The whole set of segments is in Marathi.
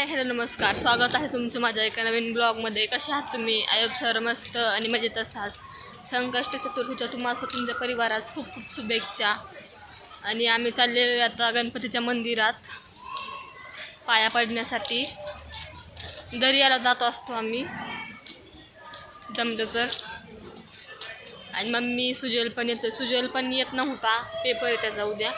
हाय हॅलो नमस्कार. स्वागत आहे तुमचं माझ्या एका नवीन ब्लॉगमध्ये. कसे आहात तुम्ही? आयोब सर मस्त आणि मजेत असाल. संकष्ट चतुर्थीच्या तुम्हाला तुमच्या परिवारास खूप खूप शुभेच्छा. आणि आम्ही चाललेलो आता गणपतीच्या मंदिरात. पाया पडण्यासाठी. दर्याला जात असतो आम्ही. जमलं तर. आणि मम्मी सुजल पण येतो सुजल पण येत नव्हता. पेपर आहे त्याचा उद्या.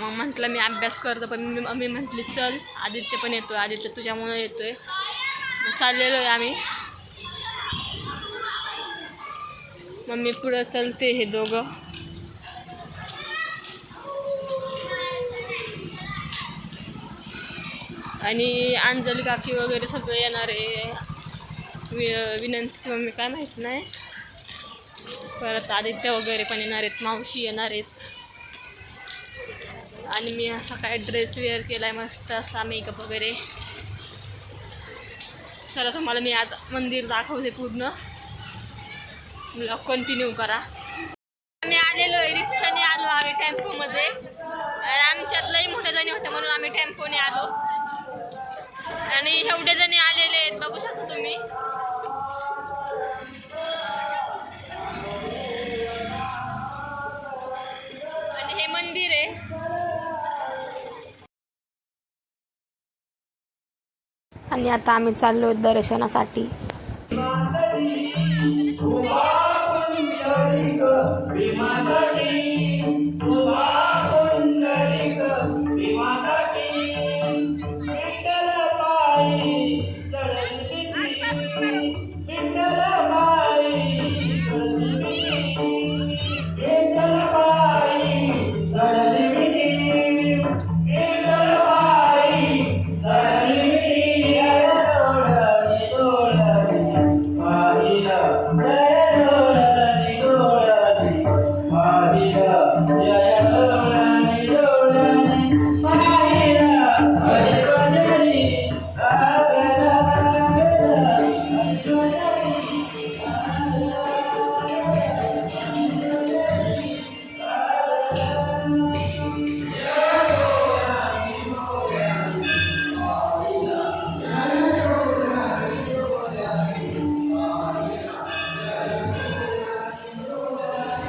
मग म्हटलं मी अभ्यास करतो पण मी मम्मी म्हटली चल आदित्य पण येतो आदित्य तुझ्यामुळं येतोय. आहे चाललेलो आहे आम्ही. मम्मी पुढं चलते हे दोघं. आणि अंजली काकी वगैरे सगळे येणार आहे. वि विनंतीची मम्मी काय माहीत नाही. परत आदित्य वगैरे पण येणार आहेत मावशी येणार आहेत. आणि मी असा काय ड्रेस वेअर केला आहे मस्त असा मेकअप वगैरे. चला तुम्हाला मी आज मंदिर दाखवते पूर्ण. ब्लॉग कंटिन्यू करा. आम्ही आलेलो आहे रिक्षाने आलो आम्ही टेम्पोमध्ये. आणि आमच्यात लई मोठ्या जणी होत्या म्हणून आम्ही टेम्पोने आलो. आणि एवढे जणी आलेले आहेत बघू शकता तुम्ही. आणि आता आम्ही चाललो दर्शनासाठी.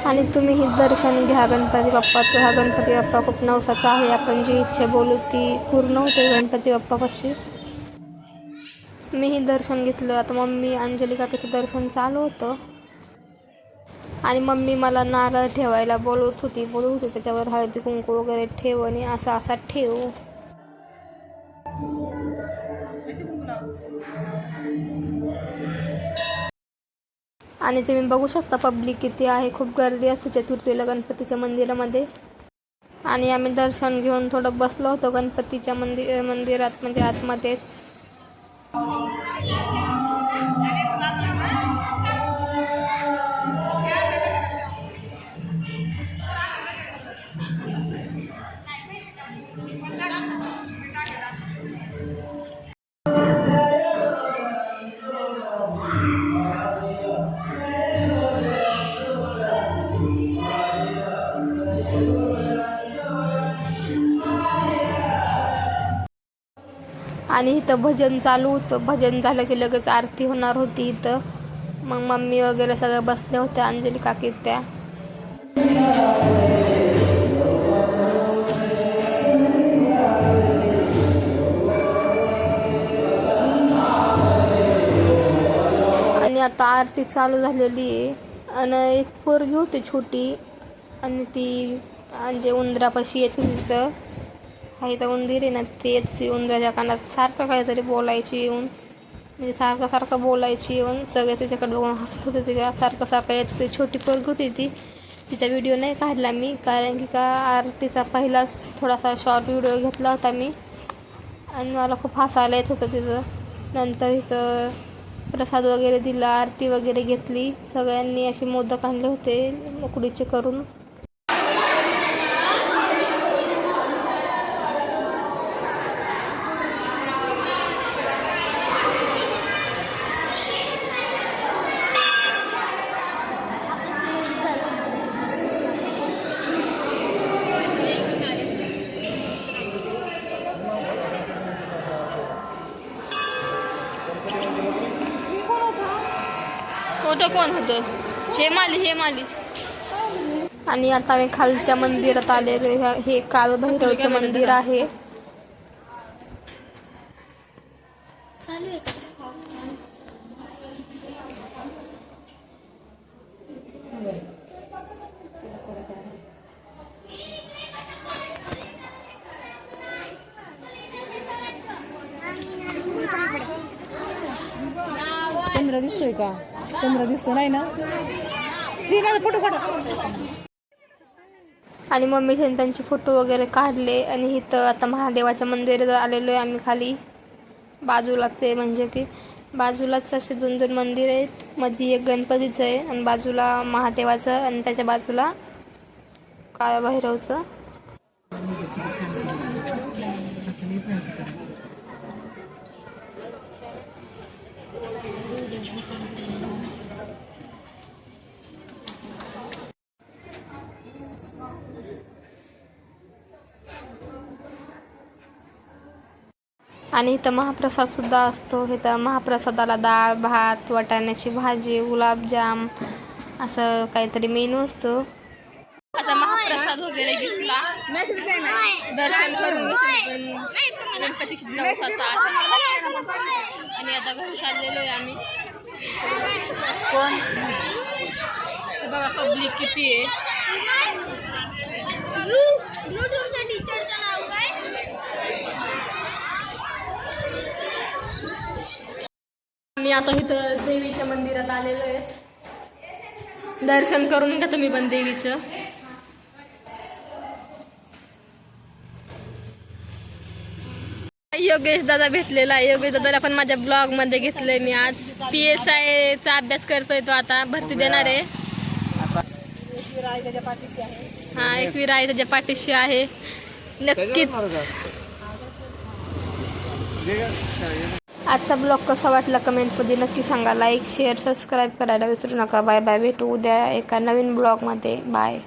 आणि तुम्ही ही दर्शन घ्या गणपती बाप्पाचं हा गणपती बाप्पा खूप नवसाचा आहे. आपण जी इच्छा बोलू ती पूर्ण होते गणपती बाप्पापाशी. मीही दर्शन घेतलं. आता मम्मी अंजली काकीचं दर्शन चालू होतं. आणि मम्मी मला नारळ ठेवायला बोलवत होती. बोलवत होती त्याच्यावर हळदी कुंकू वगैरे ठेव आणि असा असा ठेव. आणि तुम्ही बघू शकता पब्लिक किती आहे. खूप गर्दी असते चतुर्थीला गणपतीच्या मंदिरामध्ये. आणि आम्ही दर्शन घेऊन थोडं बसलो होतो गणपतीच्या मंदिर मंदिरात म्हणजे आतमध्येच आणि इथं भजन चालू होतं. भजन झालं की लगेच आरती होणार होती इथं. मग मम्मी वगैरे सगळं बसल्या होत्या अंजली काकी त्या. आणि आता आरती चालू झालेली आहे. आणि एक पोरगी होती छोटी. आणि ती म्हणजे उंदरापाशी येते तिथं. हा तर उंदीर आहे ना ते उंदराच्या कानात. सारखं काहीतरी बोलायची येऊन. म्हणजे सारखं सारखं बोलायची येऊन. सगळे तिच्याकडे बघून हसत होते तिच्या सारखं सारखं येत ती छोटी पोरगी होती ती. तिचा व्हिडिओ नाही काढला मी. कारण की का आरतीचा पहिलाच थोडासा शॉर्ट व्हिडिओ घेतला होता मी. आणि मला खूप हसायला येत होतं तिचं. नंतर इथं प्रसाद वगैरे दिला. आरती वगैरे घेतली. सगळ्यांनी असे मोदक आणले होते. उकडीचे करून. फोटो कोण होतं? हे माली हे माली आणि आता आम्ही खालच्या मंदिरात आलेलो हे हे कालभैरवचं मंदिर आहे. चंद्र दिसतोय का? चंद्र दिसतो नाही ना? फोटो काढा. आणि मम्मीने त्यांचे फोटो वगैरे काढले आणि इथं आता महादेवाच्या मंदिरात आलेलो आहे आम्ही खाली. बाजूलाच आहे म्हणजे की बाजूलाच असे दोन दोन मंदिर आहेत. मध्ये एक गणपतीचं आहे आणि बाजूला महादेवाचं आणि त्याच्या बाजूला काळभैरवचं आणि इथं महाप्रसाद सुद्धा असतो. इथं महाप्रसादाला डाळ भात वाटाण्याची भाजी गुलाबजाम असं काहीतरी मेनू असतो. आता महाप्रसाद वगैरे घेतला. दर्शन करून घेतलं. आणि आता घरी चाललेलो आहे आम्ही. कोण? बघा पब्लिक किती आहे. मी आता इथं देवीच्या मंदिरात आलेलो आहे. दर्शन करून घ्या तुम्ही पण देवीचं. योगेश दादा भेटलेला आहे. योगेश दादाला पण माझ्या ब्लॉगमध्ये घेतलंय मी आज. पी एस आय चा अभ्यास करतोय तो आता. भरती देणार आहे. हा एकवीर आहे त्याच्या पाठीशी आहे. नक्कीच. आजचा ब्लॉग कसा वाटला कमेंटमध्ये नक्की सांगा. लाईक शेअर सबस्क्राईब करायला विसरू नका. बाय बाय भेटू उद्या एका नवीन ब्लॉगमध्ये. बाय